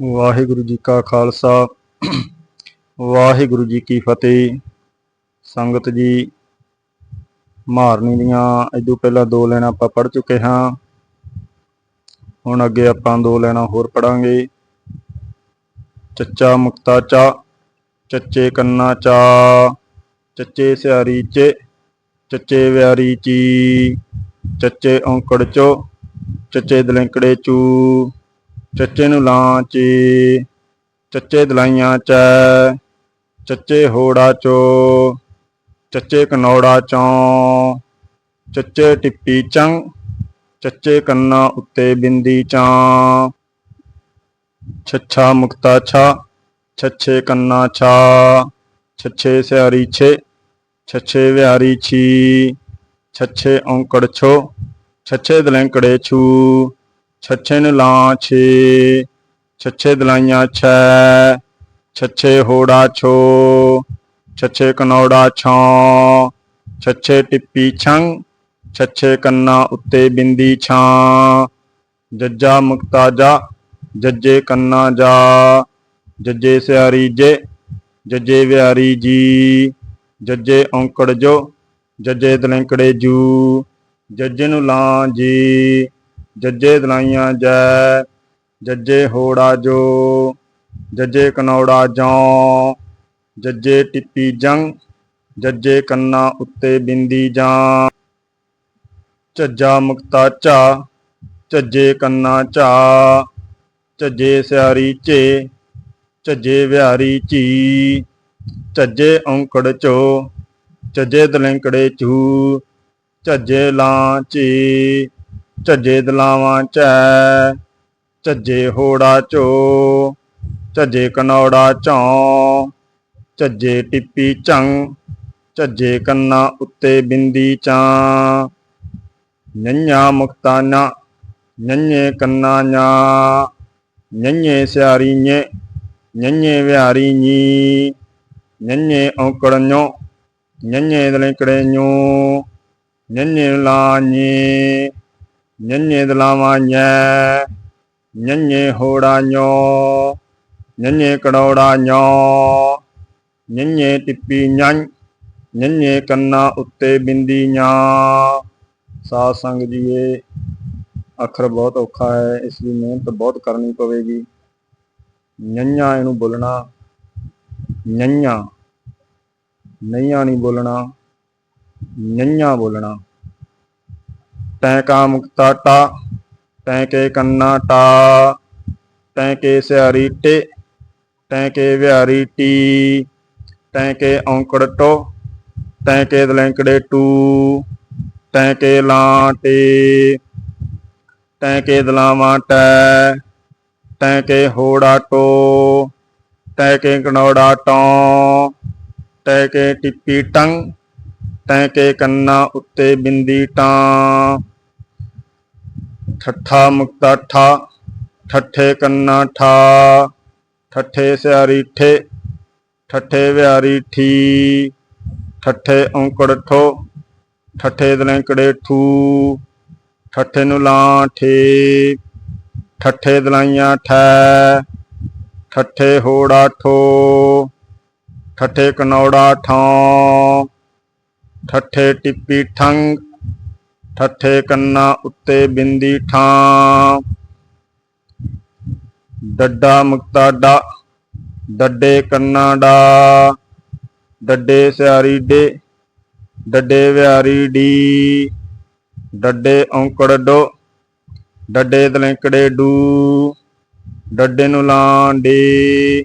ਵਾਹਿਗੁਰੂ ਜੀ ਕਾ ਖਾਲਸਾ, ਵਾਹਿਗੁਰੂ ਜੀ ਕੀ ਫਤਿਹ। ਸੰਗਤ ਜੀ, ਮਾਰਨੀ ਦੀਆਂ ਇਦੋਂ ਪਹਿਲਾਂ ਦੋ ਲੈਣਾ ਆਪਾਂ ਪੜ ਚੁੱਕੇ ਹਾਂ। ਹੁਣ ਅੱਗੇ ਆਪਾਂ ਦੋ ਲੈਣਾ ਹੋਰ ਪੜਾਂਗੇ ਚੱਚਾ ਮੁਕਤਾ ਚਾ, ਚੱਚੇ ਕੰਨਾ ਚਾ, ਚੱਚੇ ਸਿਆਰੀ ਚ, ਚੱਚੇ ਵਿਆਰੀ ਚੀ, ਚੱਚੇ ਔਂਕੜ ਚੋ, ਚੱਚੇ ਦਲੰਕੜੇ ਚੂ। ਚੱਚੇ ਨੂੰ ਲਾਂ ਚੀ, ਚੱਚੇ ਦਲਾਈਆਂ ਚੈ, ਚੱਚੇ ਹੋੜਾ ਚੋ, ਚੱਚੇ ਕਨੌੜਾ ਚੋਂ, ਚੱਚੇ ਟਿੱਪੀ ਚੰ ਚੱਚੇ ਕੰਨਾ ਉੱਤੇ ਬਿੰਦੀ ਚਾਂ, ਛੱਛਾ ਮੁਕਤਾ ਛਾ, ਛੱਛੇ ਕੰਨਾ ਛਾ, ਛੱਛੇ ਸਿਆਰੀ ਛੇ, ਛੱਛੇ ਵਿਹਾਰੀ ਛੀ, ਛੱਛੇ ਔਂਕੜ ਛੋ, ਛੱਛੇ ਦਲੈਂਕੜੇ ਛੂ ਛੱਛੇ ਨੂੰ ਲਾਂ ਛੇ, ਛੱਛੇ ਦਲਾਈਆਂ ਛੈ, ਛੱਛੇ ਹੋੜਾ ਛੋ, ਛੱਛੇ ਕਨੌੜਾ ਛਾਂ, ਛੱਛੇ ਟਿੱਪੀ ਛੰ ਛੱਛੇ ਕੰਨਾ ਉੱਤੇ ਬਿੰਦੀ ਛਾਂ, ਜੱਜਾ ਮੁਕਤਾ ਜਾ, ਜੱਜੇ ਕੰਨਾ ਜਾ, ਜੱਜੇ ਸਿਆਰੀ ਜੇ, ਜੱਜੇ ਵਿਹਾਰੀ ਜੀ, ਜੱਜੇ ਔਂਕੜ ਜੋ, ਜੱਜੇ ਦਲੰਕੜੇ ਜੂ, ਜੱਜੇ ਨੂੰ ਲਾਂ ਜੀ ਜੱਜੇ ਦਲਾਈਆਂ ਜੈ, ਜੱਜੇ ਹੋੜਾ ਜੋ, ਜੱਜੇ ਕਨੌੜਾ ਜੌਂ, ਜੱਜੇ ਟਿੱਪੀ ਜੰਗ, ਜੱਜੇ ਕੰਨਾ ਉੱਤੇ ਬਿੰਦੀ ਜਾਂ। ਝੱਜਾ ਮੁਕਤਾ ਝਾ, ਝੱਜੇ ਕੰਨਾ ਝਾ, ਝੱਜੇ ਸਿਆਰੀ ਝੇ, ਝੱਜੇ ਵਿਹਾਰੀ ਝੀ, ਝੱਜੇ ਔਂਕੜ ਚੋ, ਝੱਜੇ ਦਲੰਕੜੇ ਝੂ, ਝੱਜੇ ਲਾਂ ਝੀ। ਝੱਜੇ ਦਲਾਵਾਂ ਝੈ ਝੱਜੇ ਹੋੜਾ ਝੋ ਝੱਜੇ ਕਨੌੜਾ ਝੌ ਝੱਜੇ ਟਿੱਪੀ ਝੰ ਝੱਜੇ ਕੰਨਾ ਉੱਤੇ ਬਿੰਦੀ ਚਾਂ। ਨੰਨ੍ਹਾ ਮੁਕਤਾ ਨਾ ਨੰਨੇ ਕੰਨਾ ਨਾ ਨੰਨੇ ਸਿਆਰੀ ਨੇ ਨੰਨੇ ਵਿਹਾਰੀ ਨੀ ਨੰਨੇ ਔਂਕੜ ਨੰਨੇ ਦਲੰਕੜੇ ਨੂੰ ਨੰਨੇ ਲਾਣੀ ਨੰਨੇ ਦਲਾਵਾਂ nyੈ ਨੰਨੇ ਹੋੜਾ ညੋ ਨੰਨੇ ਕੜੌੜਾ ညੋ ਨੰਨੇ ਟਿੱਪੀ ਨੰ ਨੰਨੇ ਕੰਨਾ ਉੱਤੇ ਬਿੰਦੀ ਆਂ ਸਾਧ ਸੰਗ ਜੀ ਇਹ ਅੱਖਰ ਬਹੁਤ ਔਖਾ ਹੈ ਇਸ ਲਈ ਮਿਹਨਤ ਬਹੁਤ ਕਰਨੀ ਪਵੇਗੀ ਨੰਨ੍ਹਾ ਇਹਨੂੰ ਬੋਲਣਾ ਨੰਨ੍ਹਾ ਨਈਆਂ ਨਹੀਂ ਬੋਲਣਾ ਨਈਆਂ ਬੋਲਣਾ ਤੈ ਕਾ ਮੁਕਤਾ ਤੈ ਕੇ ਕੰਨਾ ਟਾ ਤੈ ਕੇ ਸਿਆਰੀ ਟੇ ਤੈ ਕੇ ਵਿਹਾਰੀ ਟੀ ਤੈ ਕੇ ਔਂਕੜ ਟੋ ਤੈ ਕੇ ਦਲੰਕੜੇ ਟੂ ਤੈ ਕੇ ਲਾਂ ਟੇ ਤੈ ਕੇ ਦਲਾਵਾਂ ਟੈ ਤੈ ਕੇ ਹੋੜਾ ਟੋ ਤੈ ਕੇ ਕਨੌੜਾ ਟੋਂ ਤੈ ਕੇ ਟਿੱਪੀ ਟੰਗ ਤੈ ਕੇ ਕੰਨਾ ਉੱਤੇ ਬਿੰਦੀ ਟਾਂ ਠੱਠਾ ਮੁਕਤਾ ਠਾ, ਠੱਠੇ ਕੰਨਾ ਠਾ, ਠੱਠੇ ਸਿਆਰੀ ਠੇ, ਠੱਠੇ ਵਿਹਾਰੀ ਠੀ, ਠੱਠੇ ਔਂਕੜ ਠੋ, ਠੱਠੇ ਦਲੈਂਕੜੇ ਠੂ, ਠੱਠੇ ਨੂੰ ਲਾਂ ਠੇ, ਠੱਠੇ ਦਲਾਈਆਂ ਠੈ, ਠੱਠੇ ਹੋੜਾ ਠੋ, ਠੱਠੇ ਕਨੌੜਾ ਠਾਂ, ਠੱਠੇ ਟਿੱਪੀ ਠੰਗ ਠੱਠੇ ਕੰਨਾਂ ਉੱਤੇ ਬਿੰਦੀ ਠਾਂ। ਡੱਡਾ ਮੁਕਤਾ ਡਾ, ਡੱਡੇ ਕੰਨਾਂ ਡਾ। ਡੱਡੇ ਸਿਆਰੀ ਡੇ, ਡੱਡੇ ਵਿਹਾਰੀ ਡੀ। ਡੱਡੇ ਔਂਕੜ do, ਡੱਡੇ ਦਲੰਕੜੇ do. ਡੱਡੇ ਨੂੰ ਲਾਂ ਡੇ,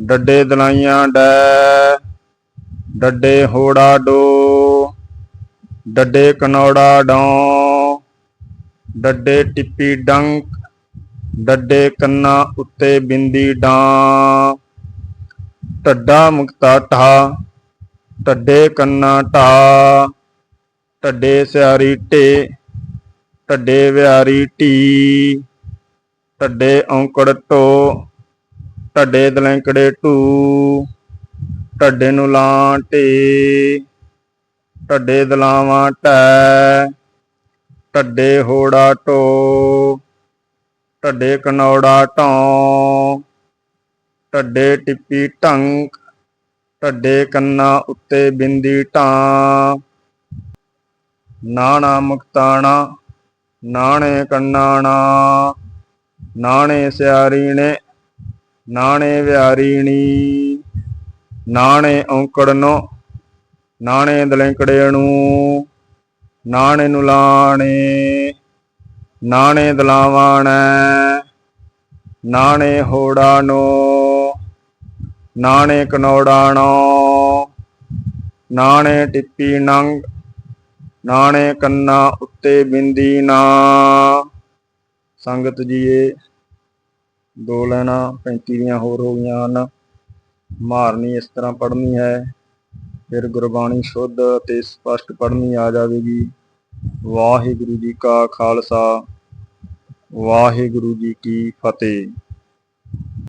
ਡੱਡੇ ਦਲਾਈਆਂ ਡੈ। ਡੱਡੇ ਹੋੜਾ ਡੋ। ਡੱਡੇ ਕਨੌੜਾ ਡੌਂ, ਡੱਡੇ ਟਿੱਪੀ ਡੰਕ, ਡੱਡੇ ਕੰਨਾ ਉੱਤੇ ਬਿੰਦੀ ਡਾਂ। ਟੱਡਾ ਮੁਕਤਾ ਠਾ ਟੱਡੇ ਕੰਨਾ ਢਾ ਟੱਡੇ ਸਿਆਰੀ ਢੇ ਟੱਡੇ ਵਿਆਰੀ ਢੀ ਟੱਡੇ ਔਂਕੜ ਢੋ ਟੱਡੇ ਦਲੈਂਕੜੇ ਢੂ ਟੱਡੇ ਨੂੰ ਲਾਂ ਢੇ। ਟੱਡੇ ਦਲਾਵਾਂ ਟੈ ਢੱਡੇ ਹੋੜਾ ਢੋ ਢੱਡੇ ਕਨੌੜਾ ਢੌ ਢੱਡੇ ਟਿੱਪੀ ਢੰਕ, ਢੱਡੇ ਕੰਨਾ ਉੱਤੇ ਬਿੰਦੀ ਢਾਂ ਨਾਣਾ ਮੁਕਤਾਣਾ, ਨਾਣੇ ਕੰਨਾਣਾ, ਨਾਣੇ ਸਿਆਰੀਣੇ, ਨਾਣੇ ਵਿਆਰੀਣੀ, ਨਾਣੇ ਔਂਕੜਨੋ ਨਾਣੇ ਦਲੈਂਕੜੇਣੂ ਨਾਣੇ ਨੂੰ ਲਾਣੇ, ਨਾਣੇ ਦਲਾਵਾਣੈ, ਨਾਣੇ ਹੋੜਾਨੋ ਨਾਣੇ ਕਨੌੜਾਣੋ, ਨਾਣੇ ਟਿੱਪੀ ਨੰਗ, ਨਾਣੇ ਕੰਨਾ ਉੱਤੇ ਬਿੰਦੀ ਨਾ। ਸੰਗਤ ਜੀਏ, ਦੋ ਲੈਣਾ 35 ਦੀਆਂ ਹੋਰ ਹੋ ਗਈਆਂ ਹਨ। ਮਾਰਨੀ ਇਸ ਤਰ੍ਹਾਂ ਪੜ੍ਹਨੀ ਹੈ। ਫਿਰ ਗੁਰਬਾਣੀ ਸ਼ੁੱਧ ਅਤੇ ਸਪਸ਼ਟ ਪੜ੍ਹਨੀ ਆ ਜਾਵੇਗੀ। ਵਾਹਿਗੁਰੂ ਜੀ ਕਾ ਖਾਲਸਾ, ਵਾਹਿਗੁਰੂ ਜੀ ਕੀ ਫਤਿਹ।